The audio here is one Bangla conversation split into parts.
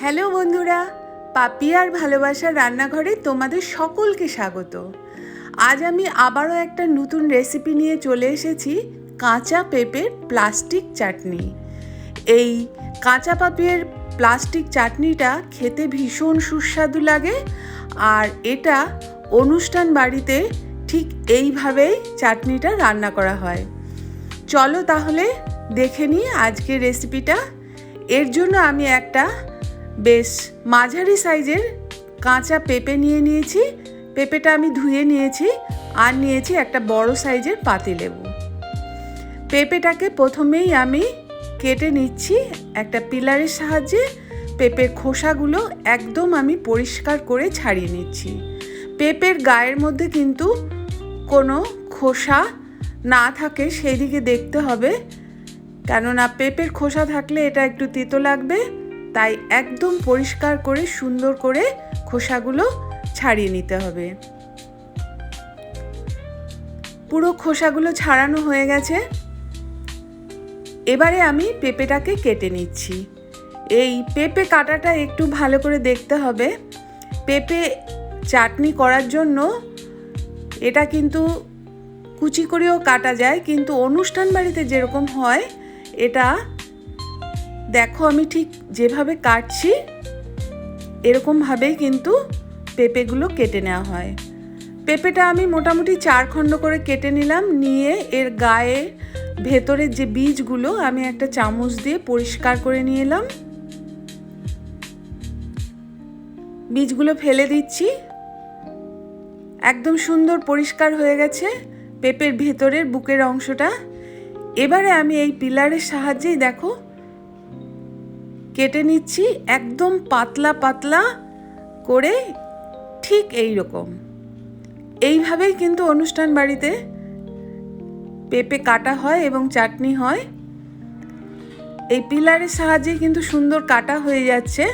হ্যালো বন্ধুরা পাপিয়ার ভালোবাসার রান্নাঘরে তোমাদের সকলকে স্বাগত। আজ আমি আবারও একটা নতুন রেসিপি নিয়ে চলে এসেছি, কাঁচা পেঁপের প্লাস্টিক চাটনি। এই কাঁচা পাপিয়ের প্লাস্টিক চাটনিটা খেতে ভীষণ সুস্বাদু লাগে আর এটা অনুষ্ঠান বাড়িতে ঠিক এইভাবেই চাটনিটা রান্না করা হয়। চলো তাহলে দেখে নিই আজকের রেসিপিটা এর জন্য আমি একটা বেশ, মাঝারি সাইজের কাঁচা পেঁপে নিয়ে নিয়েছি। পেঁপেটা আমি ধুয়ে নিয়েছি আর নিয়েছি একটা বড় সাইজের পাতিলেবু পেঁপেটাকে প্রথমেই আমি কেটে নিচ্ছি একটা পিলারের সাহায্যে। পেঁপের খোসাগুলো একদম আমি পরিষ্কার করে ছাড়িয়ে নিচ্ছি। পেঁপের গায়ের মধ্যে কিন্তু কোনো খোসা না থাকে, সেই দিকে দেখতে হবে। কেননা পেঁপের খোসা থাকলে এটা একটু তেতো লাগবে। তাই একদম পরিষ্কার করে সুন্দর করে খোসাগুলো ছাড়িয়ে নিতে হবে। পুরো খোসাগুলো ছাড়ানো হয়ে গেছে। এবারে আমি পেঁপেটাকে কেটে নিচ্ছি। এই পেঁপে কাটাটা একটু ভালো করে দেখতে হবে। পেঁপে চাটনি করার জন্য এটা কিন্তু কুচি করেও কাটা যায়, কিন্তু অনুষ্ঠান বাড়িতে যেরকম হয়, এটা দেখো আমি ঠিক যেভাবে কাটছি, এরকমভাবেই কিন্তু পেঁপেগুলো কেটে নেওয়া হয়। পেঁপেটা আমি মোটামুটি চার খণ্ড করে কেটে নিলাম, নিয়ে এর গায়ে ভেতরের যে বীজগুলো আমি একটা চামচ দিয়ে পরিষ্কার করে নিয়ে এলাম। বীজগুলো ফেলে দিচ্ছি। একদম সুন্দর পরিষ্কার হয়ে গেছে পেঁপের ভেতরের বুকের অংশটা। এবারে আমি এই পিলারের সাহায্যেই দেখো কেটে নিচ্ছি, একদম পাতলা পাতলা করে ঠিক এই রকম এইভাবেই কিন্তু অনুষ্ঠান বাড়িতে পেঁপে কাটা হয় এবং চাটনি হয়। এই পিলারের সাহায্যে কিন্তু সুন্দর কাটা হয়ে যাচ্ছে।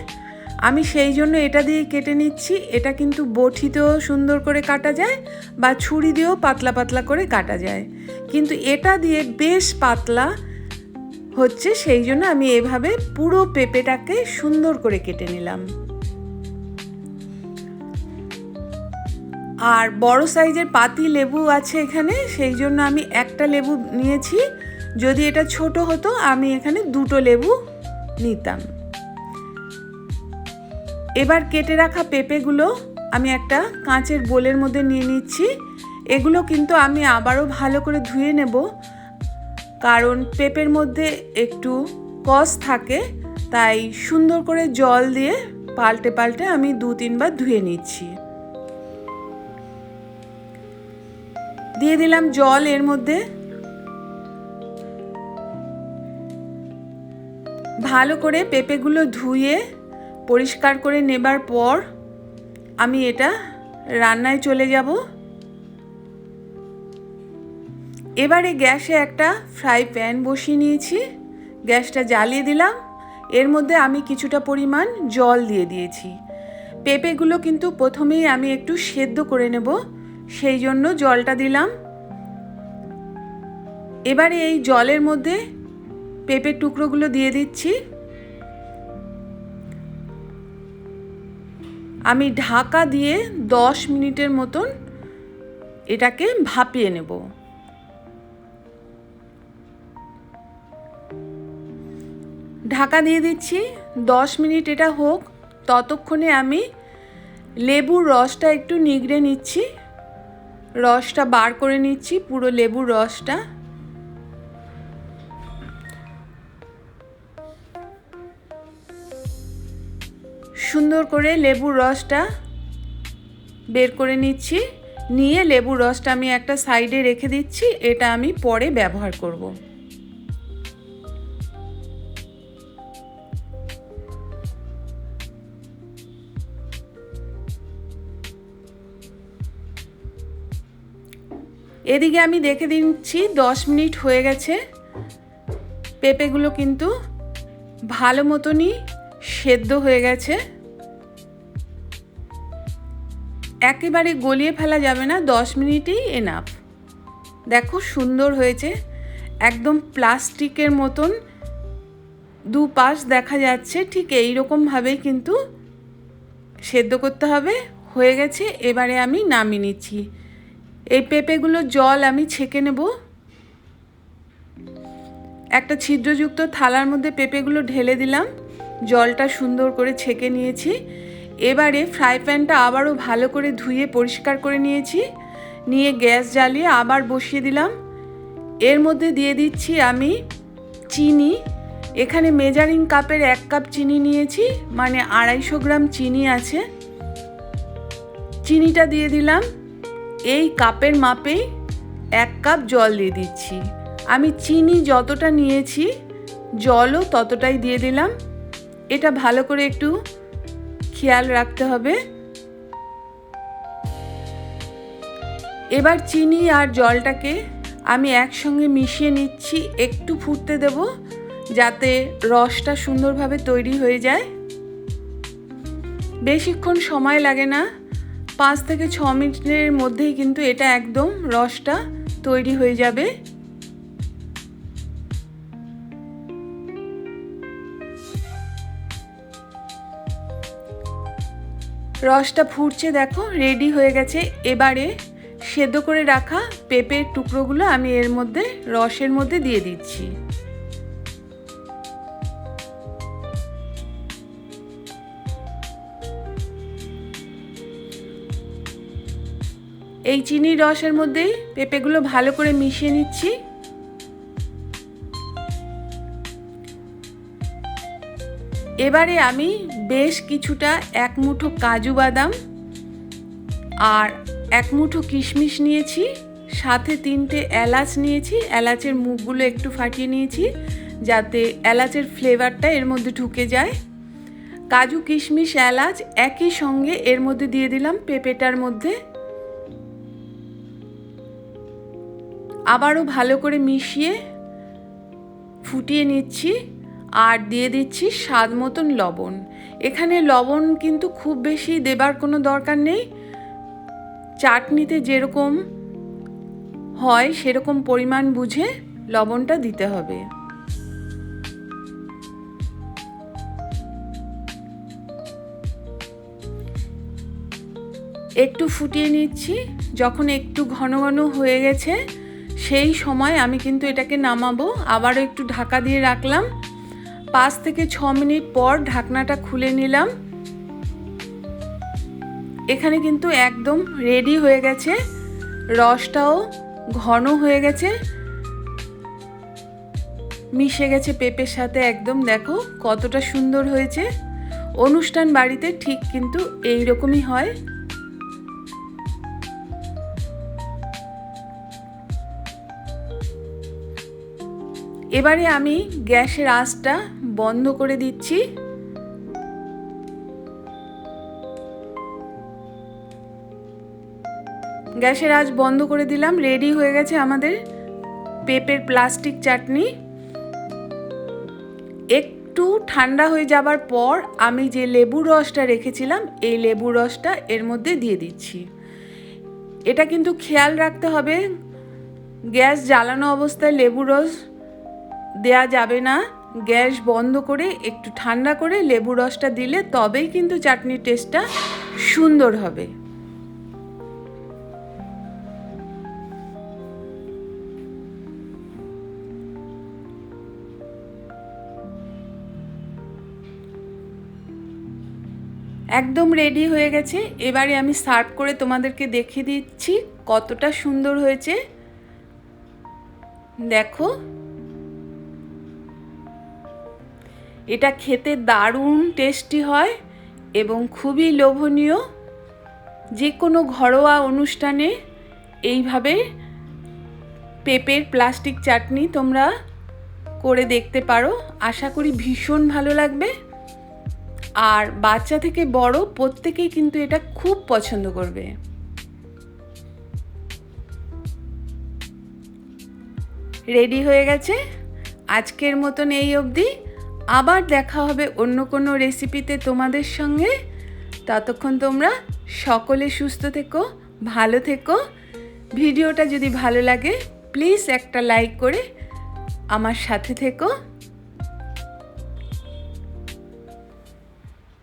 আমি সেই জন্য এটা দিয়ে কেটে নিচ্ছি। এটা কিন্তু বঠিতেও সুন্দর করে কাটা যায় বা ছুরি দিয়েও পাতলা পাতলা করে কাটা যায়। কিন্তু এটা দিয়ে বেশ পাতলা হচ্ছে সেই জন্য আমি এভাবে পুরো পেঁপেটাকে সুন্দর করে কেটে নিলাম। আর বড় সাইজের পাতি লেবু আছে এখানে, সেই জন্য আমি একটা লেবু নিয়েছি। যদি এটা ছোট হতো, আমি এখানে দুটো লেবু নিতাম। এবার কেটে রাখা পেঁপেগুলো আমি একটা কাঁচের বোলের মধ্যে নিয়ে নিচ্ছি। এগুলো কিন্তু আমি আবারও ভালো করে ধুয়ে নেব। কারণ পেঁপের মধ্যে একটু কস থাকে, তাই সুন্দর করে জল দিয়ে পাল্টে পাল্টে আমি দু তিনবার ধুয়ে নিচ্ছি। দিয়ে দিলাম জল এর মধ্যে। ভালো করে পেঁপেগুলো ধুয়ে পরিষ্কার করে নেবার পর আমি এটা রান্নায় চলে যাব। এবারে গ্যাসে একটা ফ্রাই প্যান বসিয়ে নিয়েছি। গ্যাসটা জ্বালিয়ে দিলাম। এর মধ্যে আমি কিছুটা পরিমাণ জল দিয়ে দিয়েছি। পেঁপেগুলো কিন্তু প্রথমেই আমি একটু সেদ্ধ করে নেব। সেই জন্য জলটা দিলাম। এবারে এই জলের মধ্যে পেঁপের টুকরোগুলো দিয়ে দিচ্ছি। আমি ঢাকা দিয়ে দশ মিনিটের মতন এটাকে ভাপিয়ে নেব। ঢাকা দিয়ে দিচ্ছি। দশ মিনিট এটা হোক। ততক্ষণে আমি লেবুর রসটা একটু নিগড়ে নিচ্ছি। রসটা বার করে নিচ্ছি, পুরো লেবুর রসটা। সুন্দর করে লেবুর রসটা বের করে নিচ্ছি। নিয়ে লেবুর রসটা আমি একটা সাইডে রেখে দিচ্ছি। এটা আমি পরে ব্যবহার করব। এদিকে আমি দেখে দিচ্ছি, দশ মিনিট হয়ে গেছে। পেঁপেগুলো কিন্তু ভালো মতনই সেদ্ধ হয়ে গেছে। একেবারে গলিয়ে ফেলা যাবে না, দশ মিনিটেই এনাফ দেখো সুন্দর হয়েছে, একদম প্লাস্টিকের মতন দু পাশ দেখা যাচ্ছে, ঠিক এই রকমভাবেই কিন্তু সেদ্ধ করতে হবে। হয়ে গেছে, এবারে আমি নামিয়ে নিচ্ছি। এই পেঁপেগুলো জল আমি ছেঁকে নেব। একটা ছিদ্রযুক্ত থালার মধ্যে পেঁপেগুলো ঢেলে দিলাম। জলটা সুন্দর করে ছেঁকে নিয়েছি। এবারে ফ্রাই প্যানটা আবারও ভালো করে ধুয়ে পরিষ্কার করে নিয়েছি। নিয়ে গ্যাস জ্বালিয়ে আবার বসিয়ে দিলাম। এর মধ্যে দিয়ে দিচ্ছি আমি চিনি। এখানে মেজারিং কাপের এক কাপ চিনি নিয়েছি মানে আড়াইশো গ্রাম চিনি আছে। চিনিটা দিয়ে দিলাম। এই কাপের মাপেই এক কাপ জল দিয়ে দিচ্ছি। আমি চিনি যতটা নিয়েছি, জলও ততটাই দিয়ে দিলাম। এটা ভালো করে একটু খেয়াল রাখতে হবে। এবার চিনি আর জলটাকে আমি একসঙ্গে মিশিয়ে নিচ্ছি, একটু ফুটতে দেব যাতে রসটা সুন্দরভাবে তৈরি হয়ে যায়। বেশিক্ষণ সময় লাগে না। পাঁচ থেকে ছ মিনিটের মধ্যেই কিন্তু এটা একদম রসটা তৈরি হয়ে যাবে। রসটা ফুটছে দেখো রেডি হয়ে গেছে। এবারে সেদ্ধ করে রাখা পেঁপের টুকরোগুলো আমি এর মধ্যে, রসের মধ্যে দিয়ে দিচ্ছি। এই চিনির রসের মধ্যেই পেঁপেগুলো ভালো করে মিশিয়ে নিচ্ছি। এবারে আমি বেশ কিছুটা এক মুঠো কাজু বাদাম আর এক মুঠো কিশমিশ নিয়েছি, সাথে তিনটে এলাচ নিয়েছি, এলাচের মুখগুলো একটু ফাটিয়ে নিয়েছি, যাতে এলাচের ফ্লেভারটা এর মধ্যে ঢুকে যায়। কাজু, কিশমিশ, এলাচ একই সঙ্গে এর মধ্যে দিয়ে দিলাম পেঁপেটার মধ্যে। আবারও ভালো করে মিশিয়ে ফুটিয়ে নিচ্ছি আর দিয়ে দিচ্ছি স্বাদ মতন লবণ। এখানে লবণ কিন্তু খুব বেশি দেবার কোনো দরকার নেই। চাটনিতে যেরকম হয় সেরকম পরিমাণ বুঝে লবণটা দিতে হবে। একটু ফুটিয়ে নিচ্ছি। যখন একটু ঘন ঘন হয়ে গেছে সেই সময় আমি কিন্তু এটাকে নামাবো, আবারও একটু ঢাকা দিয়ে রাখলাম। পাঁচ থেকে ছ মিনিট পর ঢাকনাটা খুলে নিলাম। এখানে কিন্তু একদম রেডি হয়ে গেছে। রসটাও ঘন হয়ে গেছে। মিশে গেছে পেঁপের সাথে একদম, দেখো কতটা সুন্দর হয়েছে। অনুষ্ঠান বাড়িতে ঠিক কিন্তু এই রকমই হয়। এবারে আমি গ্যাসের আঁচটা বন্ধ করে দিচ্ছি। গ্যাসের আঁচ বন্ধ করে দিলাম, রেডি হয়ে গেছে আমাদের পেঁপের প্লাস্টিক চাটনি। একটু ঠান্ডা হয়ে যাবার পর আমি যে লেবুর রসটা রেখেছিলাম, এই লেবুর রসটা এর মধ্যে দিয়ে দিচ্ছি। এটা কিন্তু খেয়াল রাখতে হবে, গ্যাস জ্বালানো অবস্থায় লেবু রস দেয়া যাবে না। গ্যাস বন্ধ করে, একটু ঠান্ডা করে লেবু রসটা দিলে তবেই কিন্তু চাটনির টেস্টটা সুন্দর হবে। একদম রেডি হয়ে গেছে। এবারে আমি সার্ভ করে তোমাদেরকে দেখিয়ে দিচ্ছি কতটা সুন্দর হয়েছে। দেখো। এটা খেতে দারুণ টেস্টি হয় এবং খুবই লোভনীয়। যে কোনো ঘরোয়া অনুষ্ঠানে এইভাবে পেঁপের প্লাস্টিক চাটনি তোমরা করে দেখতে পারো। আশা করি ভীষণ ভালো লাগবে। আর বাচ্চা থেকে বড় প্রত্যেকেই কিন্তু এটা খুব পছন্দ করবে। রেডি হয়ে গেছে? আজকের মতন এই অবধি। আবার দেখা হবে অন্য কোনো রেসিপিতে তোমাদের সঙ্গে। ততক্ষণ তোমরা সকলে সুস্থ থেকো, ভালো থেকো। ভিডিওটা যদি ভালো লাগে প্লিজ একটা লাইক করে আমার সাথে থেকো।